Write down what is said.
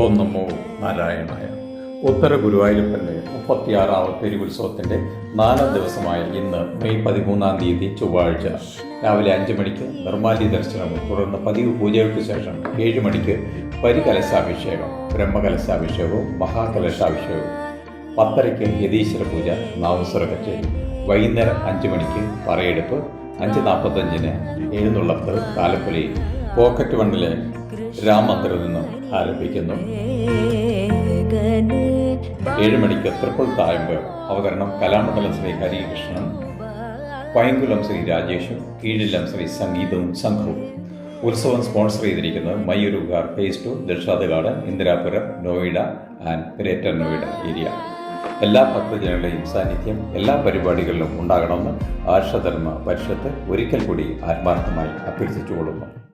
ഓം നമോ നാരായണായ. ഉത്തര ഗുരുവായൂരപ്പന്റെ മുപ്പത്തിയാറാവ് തിരുവുത്സവത്തിന്റെ നാലാം ദിവസമായ ഇന്ന് മെയ് പതിമൂന്നാം തീയതി ചൊവ്വാഴ്ച രാവിലെ അഞ്ച് മണിക്ക് നിർമ്മാലി ദർശനവും തുടർന്ന് പതിവ് പൂജകൾക്ക് ശേഷം ഏഴ് മണിക്ക് പരികലശാഭിഷേകം ബ്രഹ്മകലശാഭിഷേകവും മഹാകലശാഭിഷേകവും. പത്തരയ്ക്ക് യതീശ്വര പൂജ നാവുസ്വര കച്ചേരി വൈകുന്നേരം അഞ്ച് മണിക്ക് പറയെടുപ്പ് അഞ്ച് നാൽപ്പത്തഞ്ചിന് എഴുന്നള്ളത്ത് താലപ്പൊലി പോക്കറ്റ് വണ്ണിലെ രാമന്ത്രിൽ നിന്നും ആരംഭിക്കുന്നു. ഏഴുമണിക്ക് ഏഴ് മണിക്ക് ട്രിപ്പിൾ തായമ്പ് അവതരണം കലാമണ്ഡലം ശ്രീ ഹരികൃഷ്ണൻ പൈങ്കുലം ശ്രീ രാജേഷും കീഴിലം ശ്രീ സംഗീതവും സംഘവും. ഉത്സവം സ്പോൺസർ ചെയ്തിരിക്കുന്നത് മയൂരുകാർ phase two Dilshad Garden Indirapuram Noida and Greater Noida area. എല്ലാ ഭക്തജനങ്ങളുടെയും സാന്നിധ്യം എല്ലാ പരിപാടികളിലും ഉണ്ടാകണമെന്ന് ആർഷധർമ്മ പരിഷത്ത് ഒരിക്കൽ കൂടി ആത്മാർത്ഥമായി അഭ്യർത്ഥിച്ചുകൊള്ളുന്നു.